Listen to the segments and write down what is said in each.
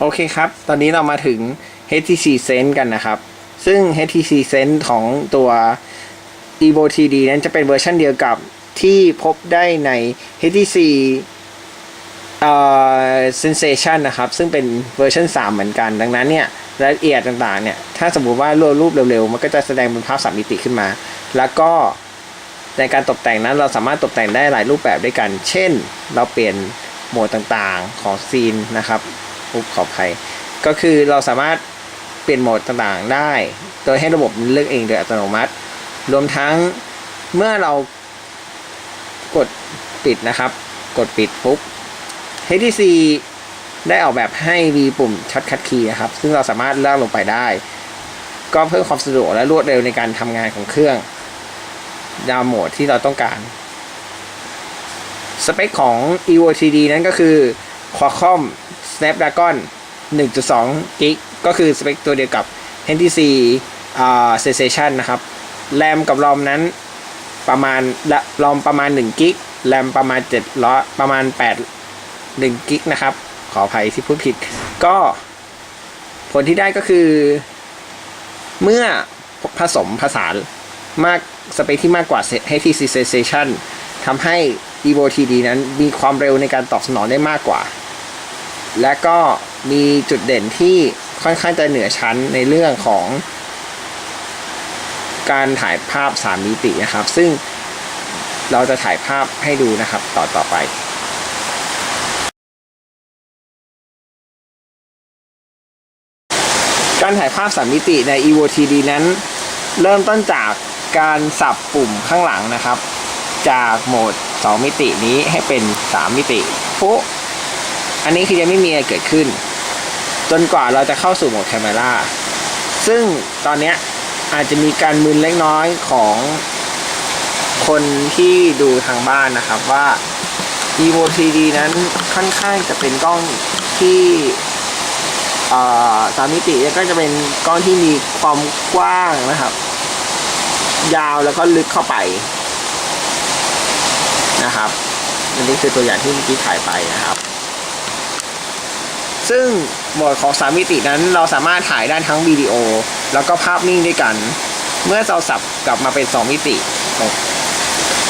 โอเคครับ ตอนนี้เรามาถึง HTC Sense กันนะครับ ซึ่ง HTC Sense ของตัว evo TD นั้นจะเป็นเวอร์ชันเดียวกับที่พบได้ใน HTC เอ่อ Sensation นะครับ ซึ่งเป็นเวอร์ชัน3 เหมือนกัน ดังนั้นเนี่ยรายละเอียดต่างๆเนี่ย ถ้าสมมุติว่ารวบรูปเร็วๆ มันก็จะแสดงเป็นภาพสามมิติขึ้นมา แล้วก็ในการตกแต่งนั้นเราสามารถตกแต่งได้หลายรูปแบบด้วยกัน เช่น เราเปลี่ยนโหมดต่างๆของซีนนะครับ อุปขออภัยก็คือเราสามารถเปลี่ยนโหมดต่างๆได้ โดยให้ระบบเลือกเองโดยอัตโนมัติ รวมทั้งเมื่อเรากดปิดนะครับ กดปิดปุ๊บ HTC ได้ออกแบบให้มีปุ่มช็อตคัทคีย์นะครับ ซึ่งเราสามารถเลือกลงไปได้ ก็เพิ่มความสะดวกและรวดเร็วในการทำงานของเครื่อง ดาวโหมดที่เราต้องการ สเปคของ evo TD นั้นก็คือ Qualcomm Snapdragon 1.2 g ิกก็คือสเปคตัวเดียวกับ HTC อ่า Sensation นะครับ แรมกับรอมนั้นประมาณละรอมประมาณ1กิกแรมประมาณ700ประมาณ 8 1กิกนะครับ ขออภัยที่พูดผิด ก็ผลที่ได้ก็คือ เมื่อผสมผสานมากสเปคที่มากกว่า HTC Sensation ทำให้ evo TD นั้นมีความเร็วในการตอบสนองได้มากกว่า และก็มีจุดเด่นที่ค่อนข้างจะเหนือชั้นในเรื่องของการถ่ายภาพ 3 มิตินะครับ ซึ่งเราจะถ่ายภาพให้ดูนะครับต่อต่อไปการถ่ายภาพ3มิติใน evo TD นั้น เริ่มต้นจากการสับปุ่มข้างหลังนะครับ จากโหมด 2 มิตินี้ให้เป็น 3 มิติปุ๊ อันนี้คือยังไม่มีอะไรเกิดขึ้น จนกว่าเราจะเข้าสู่โหมด c a m ราซึ่งตอนเนี้ยอาจจะมีการมึนเล็กน้อยของคนที่ดูทางบ้านนะครับว่า evo 3D นั้นค่อนข้างจะเป็นกล้องที่สามมิติก็จะเป็นกล้องที่มีความกว้างนะครับ ยาวแล้วก็ลึกเข้าไปนะครับอันนี้คือตัวอย่างที่เมื่อกี้ถ่ายไปนะครับ ซึ่งโหมดของ 3 มิตินั้นเราสามารถถ่ายได้ทั้งวิดีโอ แล้วก็ภาพนิ่งด้วยกัน เมื่อเราสับกลับมาเป็น 2 มิติ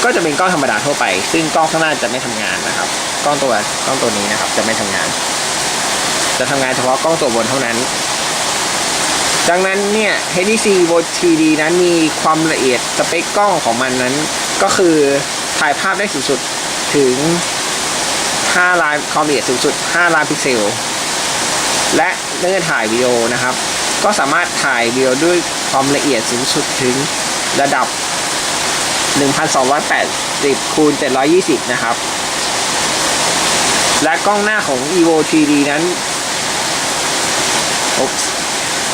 ก็จะเป็นกล้องธรรมดาทั่วไป ซึ่งกล้องข้างหน้าจะไม่ทำงานนะครับ กล้องตัวกล้องตัวนี้นะครับจะไม่ทำงาน จะทำงานเฉพาะกล้องตัวบนเท่านั้น ดังนั้นเนี่ย HTC Evo TD นั้นมีความละเอียดสเปคกล้องของมันนั้น ก็คือถ่ายภาพได้สูงสุดถึง5ล้านความละเอียดสูงสุด 5 ล้านพิกเซล และเมื่อถ่ายวิดีโอนะครับ ก็สามารถถ่ายวิดีโอด้วยความละเอียดสูงสุดถึงระดับ 1280คูณ720 นะครับ และกล้องหน้าของ evo 3d นั้น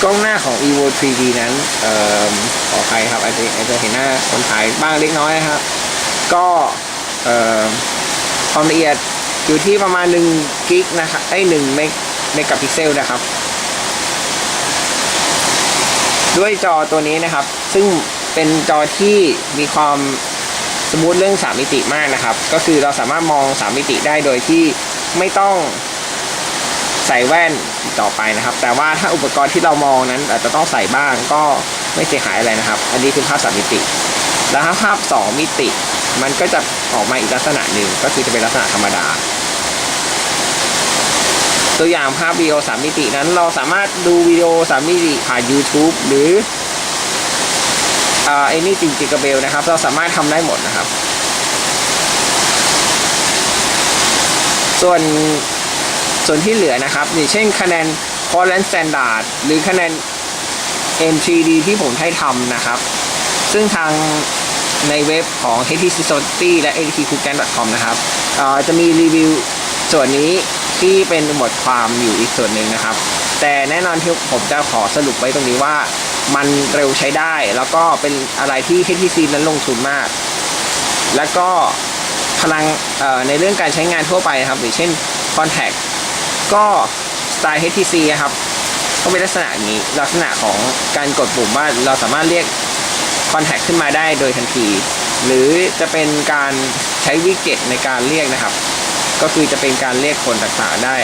กล้องหน้าของ evo 3d นั้นเอ่อขอใครครับอาจจะอาจจะเห็นหน้าคนถ่ายบ้างเล็กน้อยนะครับ ก็เอ่อความละเอียดอยู่ที่ประมาณ1กิกนะครับไอ้1เมก เมกะพิกเซลนะครับ ด้วยจอตัวนี้นะครับ ซึ่งเป็นจอที่มีความสมูทเรื่อง 3 มิติมากนะครับ ก็คือเราสามารถมอง 3 มิติได้โดยที่ไม่ต้องใส่แว่นต่อไปนะครับ แต่ว่าถ้าอุปกรณ์ที่เรามองนั้นอาจจะต้องใส่บ้างก็ไม่เสียหายอะไรนะครับ อันนี้คือภาพ3มิติ แล้วถ้าภาพ 2 มิติ มันก็จะออกมาอีกลักษณะหนึ่งก็คือจะเป็นลักษณะธรรมดา ตัวอย่างภาพวิดีโอ3มิตินั้นเราสามารถดูวิดีโอ3มิติผ่าน YouTube หรืออ่าไอ้นี่จริงจิกเบลนะครับ เราสามารถทำได้หมดนะครับ ส่วนส่วนที่เหลือนะครับอย่างเช่นคะแนน Current Standard หรือคะแนน M3D ที่ผมให้ทำนะครับ ซึ่งทางในเว็บของ HTC Society และ htcookgan.com นะครับจะมีรีวิวส่วนนี้ ที่เป็นบทความอยู่อีกส่วนหนึ่งนะครับ แต่แน่นอนที่ผมจะขอสรุปไว้ตรงนี้ว่า มันเร็วใช้ได้ แล้วก็เป็นอะไรที่ HTC นั้นลงทุนมาก แล้วก็พลังในเรื่องการใช้งานทั่วไปนะครับอย่างเช่น Contact ก็สไตล์ HTC อะครับก็เป็นลักษณะนี้ลักษณะของการกดปุ่มว่าเราสามารถเรียก Contact ขึ้นมาได้โดยทันที หรือจะเป็นการใช้วิกเก็ตในการเรียกนะครับ ก็คือจะเป็นการเรียกคนต่างๆได้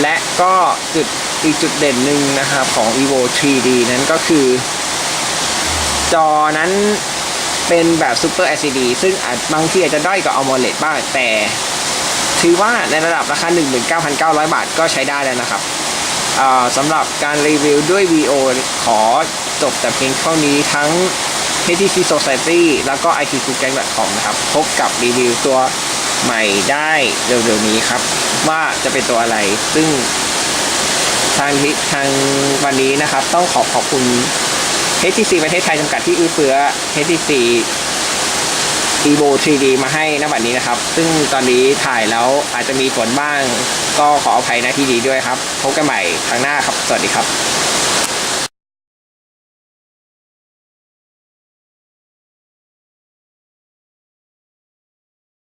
และก็จุดอีกจุดเด่นหนึ่งนะครับของ evo 3d นั้นก็คือ จอนั้นเป็นแบบ Super LCD ซึ่งอาจบางทีอาจจะด้อยกว่า AMOLED บ้างแต่ถือว่าในระดับราคา 19,900 บาทก็ใช้ได้แล้วนะครับสำหรับการรีวิวด้วย VO ขอจบแต่เพียงเท่านี้ทั้ง HTC Society แล้วก็ itqgang.com นะครับ พบกับรีวิวตัว ใหม่ได้เร็วๆนี้ครับ ว่าจะเป็นตัวอะไร ซึ่งทางที่ทางวันนี้นะครับ ต้องขอขอบคุณ HTC ประเทศไทยจำกัดที่อื้อเฟื้อ HTC evo 3D มาให้ณบัดนี้นะครับ ซึ่งตอนนี้ถ่ายแล้วอาจจะมีฝนบ้าง ก็ขออภัยนะที่ดีด้วยครับ พบกันใหม่ครั้งหน้าครับ สวัสดีครับ